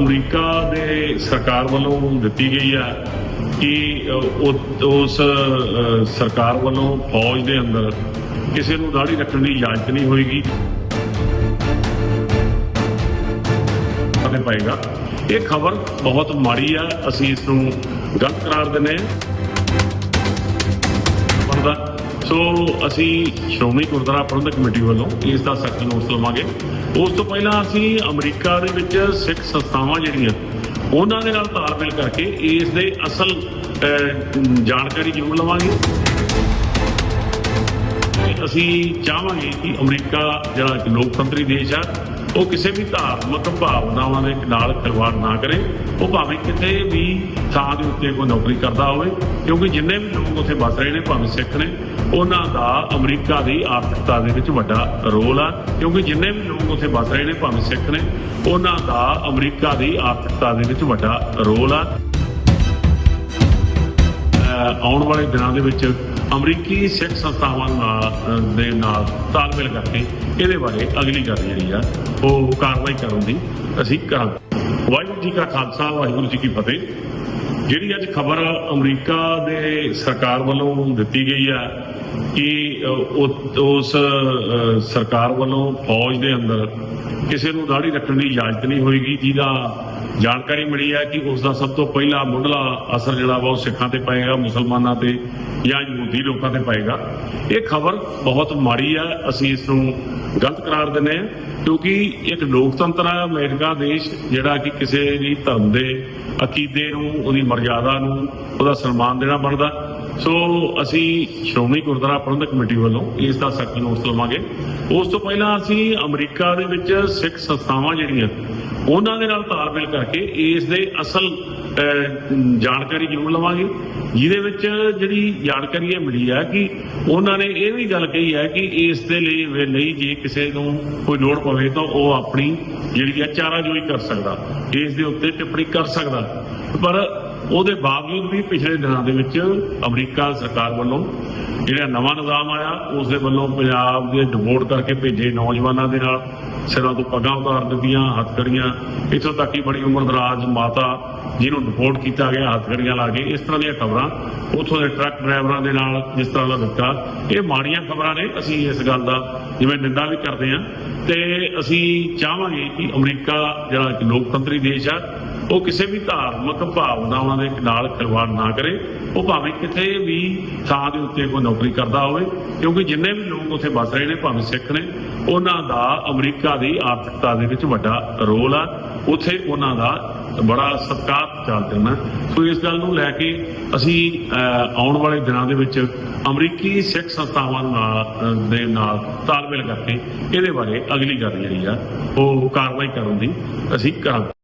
America ਦੇ ਸਰਕਾਰ ਵੱਲੋਂ ਦਿੱਤੀ ਗਈ ਆ ਕਿ ਉਸ ਸਰਕਾਰ ਵੱਲੋਂ ਫੌਜ ਦੇ ਅੰਦਰ ਕਿਸੇ ਨੂੰ ਦਾੜੀ ਰੱਖਣ ਦੀ ਇਜਾਜ਼ਤ ਨਹੀਂ ਹੋਏਗੀ। ਕਰਨੇ ਪਏਗਾ। ਇਹ ਖਬਰ ਬਹੁਤ ਮਾੜੀ ਆ। ਅਸੀਂ ਇਸ ਨੂੰ ਗਲਤ ਕਰਾਰ ਦਿੰਦੇ ਹਾਂ। ਸੋ ਅਸੀਂ ਸ਼੍ਰੋਮਣੀ ਗੁਰਦੁਆਰਾ ਪ੍ਰਬੰਧਕ ਕਮੇਟੀ ਵੱਲੋਂ ਇਸ ਦਾ ਸਖਤ ਨੋਟਿਸ ਲਵਾਂਗੇ। ਉਸ ਤੋਂ ਪਹਿਲਾਂ ਅਸੀਂ ਅਮਰੀਕਾ ਦੇ ਵਿੱਚ ਸਿੱਖ ਸੰਸਥਾਵਾਂ ਜਿਹੜੀਆਂ, ਉਹਨਾਂ ਦੇ ਨਾਲ ਤਾਲਮੇਲ ਕਰਕੇ ਇਸ ਦੇ ਅਸਲ ਜਾਣਕਾਰੀ ਜ਼ਰੂਰ ਲਵਾਂਗੇ। ਅਸੀਂ ਚਾਹਾਂਗੇ ਕਿ ਅਮਰੀਕਾ ਜਿਹੜਾ ਇੱਕ ਲੋਕਤੰਤਰੀ ਦੇਸ਼ ਆ ਉਹ ਕਿਸੇ ਵੀ ਧਾਰਮਿਕ ਭਾਵਨਾਵਾਂ ਦੇ ਨਾਲ ਖਿਲਵਾੜ ਨਾ ਕਰੇ, ਉਹ ਭਾਵੇਂ ਕਿਤੇ ਵੀ ਥਾਂ ਦੇ ਉੱਤੇ ਕੋਈ ਨੌਕਰੀ ਕਰਦਾ ਹੋਵੇ, ਕਿਉਂਕਿ ਜਿੰਨੇ ਵੀ ਲੋਕ ਉੱਥੇ ਵੱਸ ਰਹੇ ਨੇ, ਭਾਵੇਂ ਸਿੱਖ ਨੇ, ਉਹਨਾਂ ਦਾ ਅਮਰੀਕਾ ਦੀ ਆਰਥਿਕਤਾ ਦੇ ਵਿੱਚ ਵੱਡਾ ਰੋਲ ਆ, ਕਿਉਂਕਿ ਜਿੰਨੇ ਵੀ ਲੋਕ ਉੱਥੇ ਵੱਸ ਰਹੇ ਨੇ, ਭਾਵੇਂ ਸਿੱਖ ਨੇ, ਉਹਨਾਂ ਦਾ ਅਮਰੀਕਾ ਦੀ ਆਰਥਿਕਤਾ ਦੇ ਵਿੱਚ ਵੱਡਾ ਰੋਲ ਆ। ਆਉਣ ਵਾਲੇ ਦਿਨਾਂ ਦੇ ਵਿੱਚ ਅਮਰੀਕੀ ਸਿੱਖ ਸੰਸਥਾਵਾਂ ਨਾਲ ਦੇ ਨਾਲ ਤਾਲਮੇਲ ਕਰਕੇ ਇਹਦੇ ਬਾਰੇ ਅਗਲੀ ਗੱਲ ਜਿਹੜੀ ਆ, ਉਹ ਕਾਰਵਾਈ ਕਰਨ ਦੀ ਅਸੀਂ ਕਰਾਂਗੇ। ਵਾਹਿਗੁਰੂ ਜੀ ਕਾ ਖਾਲਸਾ, ਵਾਹਿਗੁਰੂ ਜੀ ਕੀ ਫਤਿਹ। ਜਿਹੜੀ ਅੱਜ ਖਬਰ ਅਮਰੀਕਾ ਦੇ ਸਰਕਾਰ ਵੱਲੋਂ ਦਿੱਤੀ ਗਈ ਆ ਕਿ ਉਸ ਸਰਕਾਰ ਵੱਲੋਂ ਫੌਜ ਦੇ ਅੰਦਰ ਕਿਸੇ ਨੂੰ ਦਾੜੀ ਰੱਖਣ ਦੀ ਇਜਾਜ਼ਤ ਨਹੀਂ ਹੋਏਗੀ, ਜਿਹਦਾ ਜਾਣਕਾਰੀ ਮਿਲੀ ਹੈ ਕਿ ਉਸ ਦਾ ਸਭ ਤੋਂ ਪਹਿਲਾ ਮੁੱਢਲਾ ਅਸਰ ਜਿਹੜਾ ਵਾ ਉਹ ਸਿੱਖਾਂ ਤੇ ਪਏਗਾ, ਮੁਸਲਮਾਨਾਂ ਤੇ ਜਾਂ ਯਹੂਦੀ ਲੋਕਾਂ ਤੇ ਪਏਗਾ। ਇਹ ਖਬਰ ਬਹੁਤ ਮਾੜੀ ਹੈ ਅਸੀਂ ਇਸ ਨੂੰ ਗਲਤ ਕਰਾਰ ਦਿੰਦੇ ਹਾਂ, ਕਿਉਂਕਿ ਇੱਕ ਲੋਕਤੰਤਰ ਹੈ ਅਮਰੀਕਾ ਦੇਸ਼, ਜਿਹੜਾ ਕਿ ਕਿਸੇ ਵੀ ਧਰਮ ਦੇ ਅਕੀਦੇ ਨੂੰ ਉਹਦੀ ਮਰਜ਼ਾਦਾ ਨੂੰ ਉਹਦਾ ਸਨਮਾਨ ਦੇਣਾ ਬਣਦਾ। ਸੋ ਅਸੀਂ ਸ਼੍ਰੋਮਣੀ ਗੁਰਦੁਆਰਾ ਪ੍ਰਬੰਧਕ ਕਮੇਟੀ ਵੱਲੋਂ ਇਸ ਦਾ ਸਖਤ ਨੋਟਿਸ ਲਵਾਂਗੇ ਉਸ ਤੋਂ ਪਹਿਲਾਂ ਅਸੀਂ ਅਮਰੀਕਾ ਦੇ ਵਿੱਚ ਸਿੱਖ ਸੰਸਥਾਵਾਂ ਜਿਹੜੀਆਂ, ਉਹਨਾਂ ਦੇ ਨਾਲ ਤਾਲਮੇਲ ਕਰਕੇ ਇਸ ਦੇ ਅਸਲ ਜਾਣਕਾਰੀ ਜ਼ਰੂਰ ਲਵਾਂਗੇ। ਜਿਹਦੇ ਵਿੱਚ ਜਿਹੜੀ ਜਾਣਕਾਰੀ ਇਹ ਮਿਲੀ ਹੈ ਕਿ ਉਹਨਾਂ ਨੇ ਇਹ ਵੀ ਗੱਲ ਕਹੀ ਹੈ ਕਿ ਇਸ ਦੇ ਲਈ, ਵੀ ਲਈ ਜੇ ਕਿਸੇ ਨੂੰ ਕੋਈ ਲੋੜ ਪਵੇ ਤਾਂ ਉਹ ਆਪਣੀ ਜਿਹੜੀ ਹੈ ਚਾਰਾਜੋਈ ਕਰ ਸਕਦਾ, ਇਸ ਦੇ ਉੱਤੇ ਟਿੱਪਣੀ ਕਰ ਸਕਦਾ। ਪਰ ਉਹਦੇ ਬਾਵਜੂਦ ਵੀ ਪਿਛਲੇ ਦਿਨਾਂ ਦੇ ਵਿੱਚ ਅਮਰੀਕਾ ਸਰਕਾਰ ਵੱਲੋਂ ਜਿਹੜਾ ਨਵਾਂ ਨਿਜ਼ਾਮ ਆਇਆ ਉਸ ਦੇ ਵੱਲੋਂ ਪੰਜਾਬ ਦੇ ਡਿਪੋਰਟ ਕਰਕੇ ਭੇਜੇ ਨੌਜਵਾਨਾਂ ਦੇ ਨਾਲ ਸਿਰਾਂ ਤੋਂ ਪੱਗਾਂ ਉਤਾਰ ਦਿੱਤੀਆਂ, ਹੱਥਕੜੀਆਂ। ਇੱਥੋਂ ਤੱਕ ਕਿ ਬੜੀ ਉਮਰ ਦਰਾਜ ਮਾਤਾ ਜਿਹਨੂੰ ਡਿਪੋਰਟ ਕੀਤਾ ਗਿਆ, ਹੱਥਕੜੀਆਂ ਲਾ ਕੇ। ਇਸ ਤਰ੍ਹਾਂ ਦੀਆਂ ਖਬਰਾਂ ਉੱਥੋਂ ਦੇ ਟਰੱਕ ਡਰਾਈਵਰਾਂ ਦੇ ਨਾਲ ਜਿਸ ਤਰ੍ਹਾਂ ਦਾ ਦਿੱਤਾ। ਇਹ ਮਾੜੀਆਂ ਖਬਰਾਂ ਨੇ। ਅਸੀਂ ਇਸ ਗੱਲ ਦਾ ਜਿਵੇਂ ਨਿੰਦਾ ਵੀ ਕਰਦੇ ਹਾਂ। ਤੇ ਅਸੀਂ ਚਾਹਾਂਗੇ ਕਿ ਅਮਰੀਕਾ ਜਿਹੜਾ ਇੱਕ ਲੋਕਤੰਤਰੀ ਦੇਸ਼ ਆ ਉਹ ਕਿਸੇ ਵੀ ਧਾਰਮਿਕ ਭਾਵਨਾਵਾਂ ਦੇ ਨਾਲ ਖਿਲਵਾੜ ਨਾ ਕਰੇ, ਉਹ ਭਾਵੇਂ ਕਿਤੇ ਵੀ ਥਾਂ ਦੇ ਉੱਤੇ ਕੋਈ ਨੌਕਰੀ ਕਰਦਾ ਹੋਵੇ, ਕਿਉਂਕਿ ਜਿੰਨੇ ਵੀ ਲੋਕ ਉੱਥੇ ਵਸ ਰਹੇ ਨੇ, ਭਾਵੇਂ ਸਿੱਖ ਨੇ, ਉਹਨਾਂ ਦਾ ਅਮਰੀਕਾ ਦੀ ਆਰਥਿਕਤਾ ਦੇ ਵਿੱਚ ਵੱਡਾ ਰੋਲ ਆ। ਉੱਥੇ ਉਹਨਾਂ ਦਾ ਬੜਾ ਸਤਿਕਾਰ ਚੱਲ ਕਰਨਾ। ਸੋ ਇਸ ਗੱਲ ਨੂੰ ਲੈ ਕੇ ਅਸੀਂ ਆਉਣ ਵਾਲੇ ਦਿਨਾਂ ਦੇ ਵਿੱਚ ਅਮਰੀਕੀ ਸਿੱਖ ਸੰਸਥਾਵਾਂ ਨਾਲ, ਦੇ ਨਾਲ ਤਾਲਮੇਲ ਕਰਕੇ ਇਹਦੇ ਬਾਰੇ ਅਗਲੀ ਗੱਲ ਜਿਹੜੀ ਆ, ਉਹ ਕਾਰਵਾਈ ਕਰਨ ਦੀ ਅਸੀਂ ਕਰਾਂਗੇ।